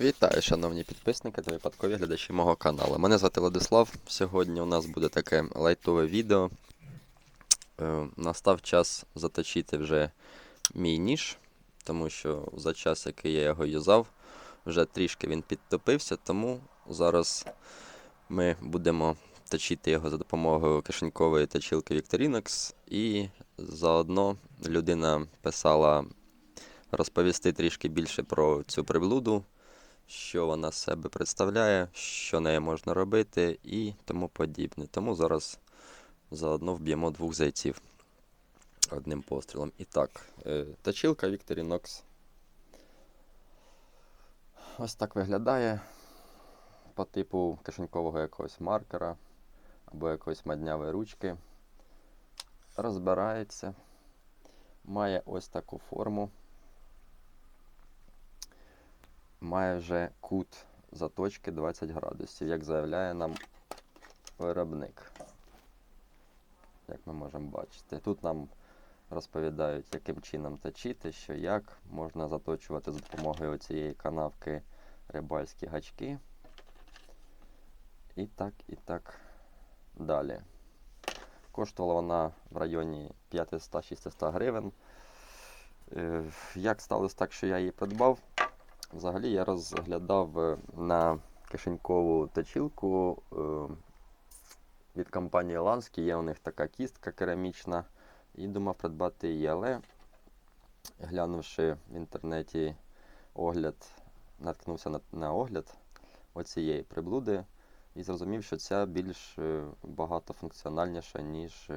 Вітаю, шановні підписники та випадкові глядачі мого каналу. Мене звати Владислав. Сьогодні у нас буде таке лайтове відео. Е, настав час заточити вже мій ніж, тому що за час, який я його юзав, вже трішки він підтопився, тому зараз ми будемо точити його за допомогою кишенькової точилки Victorinox. І заодно людина писала розповісти трішки більше про цю приблуду що вона з себе представляє, що нею можна робити і тому подібне. Тому зараз заодно вб'ємо двох зайців одним пострілом. І так, е, точилка Victorinox. Ось так виглядає по типу кишенькового якогось маркера або якоїсь маднявої ручки. Розбирається, має ось таку форму має вже кут заточки 20 градусів, як заявляє нам виробник. Як ми можемо бачити. Тут нам розповідають, яким чином точити, що як можна заточувати за допомогою цієї канавки рибальські гачки. І так, і так далі. Коштувала вона в районі 500-600 гривень. Е, Як сталося так, що я її придбав? Взагалі я розглядав е, на кишенькову точилку е, від компанії Lansky. Є у них така кістка керамічна. І думав придбати її, але глянувши в інтернеті огляд, наткнувся на, на огляд оцієї приблуди і зрозумів, що ця більш е, багатофункціональніша, ніж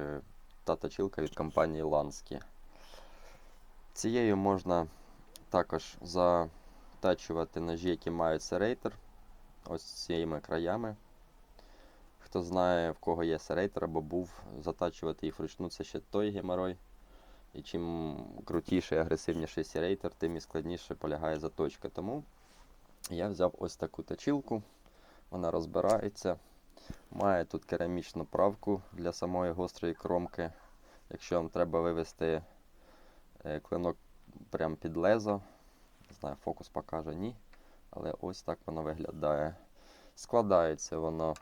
та точилка від компанії Lansky. Цією можна також за затачувати ножі, які мають серейтер. Ось цими краями. Хто знає, в кого є серейтер або був, затачувати їх вручну це ще той геморой. І чим крутіший, агресивніший серейтер, тим і складніше полягає заточка. Тому я взяв ось таку точилку. Вона розбирається. Має тут керамічну правку для самої гострої кромки. Якщо вам треба вивести е, клинок прямо під лезо, не знаю, фокус покаже ні. Але ось так воно виглядає. Складається воно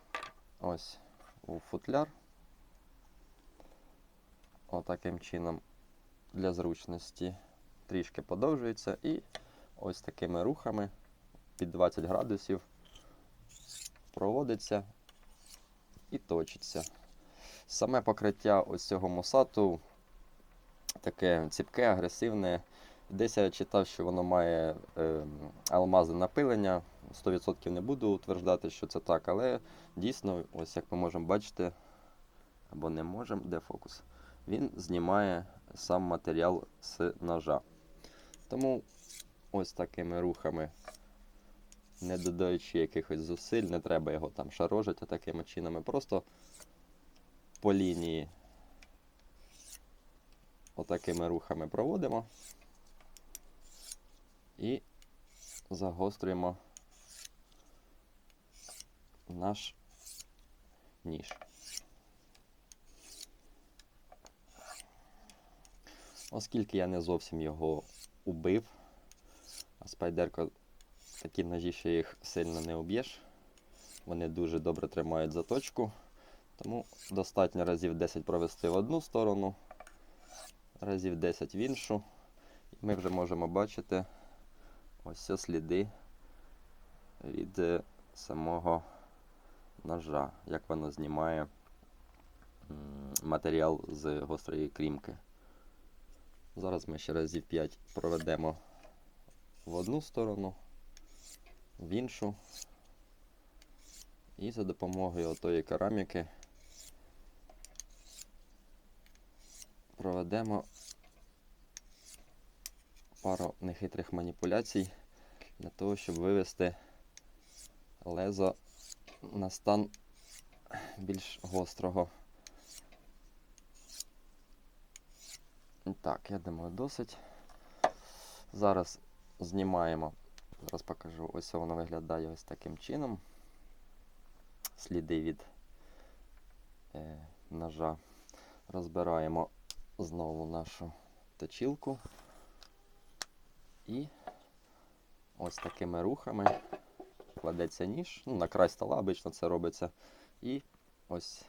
ось у футляр. Отаким чином для зручності трішки подовжується і ось такими рухами під 20 градусів проводиться і точиться. Саме покриття ось цього мусату таке ціпке, агресивне. Десь я читав, що воно має е, алмази напилення. 100% не буду утверждати, що це так, але дійсно, ось як ми можемо бачити, або не можемо, де фокус, він знімає сам матеріал з ножа. Тому ось такими рухами, не додаючи якихось зусиль, не треба його там шарожити такими чинами, просто по лінії отакими рухами проводимо і загострюємо наш ніж. Оскільки я не зовсім його убив, а спайдерко такі ножі, що їх сильно не уб'єш, вони дуже добре тримають заточку, тому достатньо разів 10 провести в одну сторону, разів 10 в іншу, і ми вже можемо бачити. Ось це сліди від е, самого ножа, як воно знімає матеріал з гострої крімки. Зараз ми ще разів 5 проведемо в одну сторону, в іншу. І за допомогою отої кераміки проведемо пару нехитрих маніпуляцій для того, щоб вивести лезо на стан більш гострого. Так, я думаю, досить. Зараз знімаємо, зараз покажу, ось воно виглядає ось таким чином. Сліди від е, ножа. Розбираємо знову нашу точилку. І ось такими рухами кладеться ніж. Ну, на край стола обично це робиться. І ось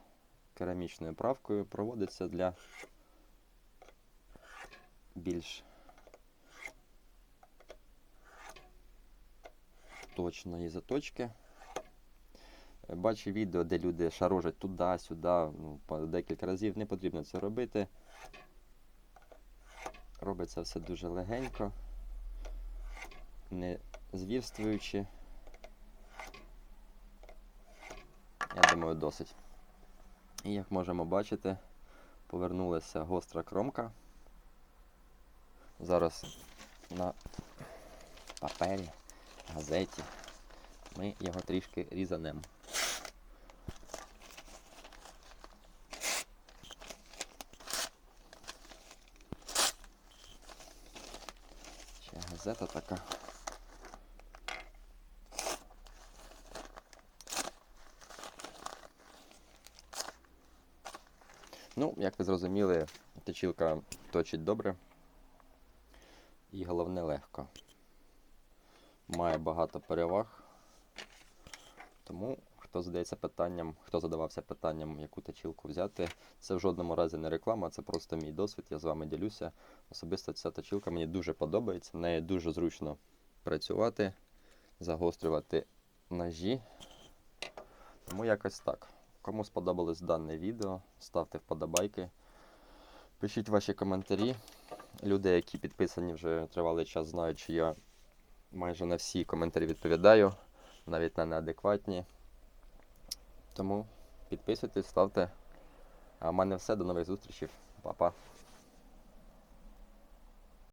керамічною правкою проводиться для більш точної заточки. Бачу відео, де люди шарожать туди-сюди, ну, декілька разів. Не потрібно це робити. Робиться все дуже легенько, не звірствуючи. Я думаю, досить. І як можемо бачити, повернулася гостра кромка. Зараз на папері, газеті ми його трішки різанемо. Ще газета така. Ну, як ви зрозуміли, точілка точить добре. І головне легко. Має багато переваг. Тому, хто задається питанням, хто задавався питанням, яку точілку взяти, це в жодному разі не реклама, це просто мій досвід, я з вами ділюся. Особисто ця точілка мені дуже подобається, нею дуже зручно працювати, загострювати ножі. Тому якось так. Кому сподобалось дане відео, ставте вподобайки, пишіть ваші коментарі. Люди, які підписані вже тривалий час, знають, що я майже на всі коментарі відповідаю, навіть на неадекватні. Тому підписуйтесь, ставте. А в мене все. До нових зустрічей. Па-па.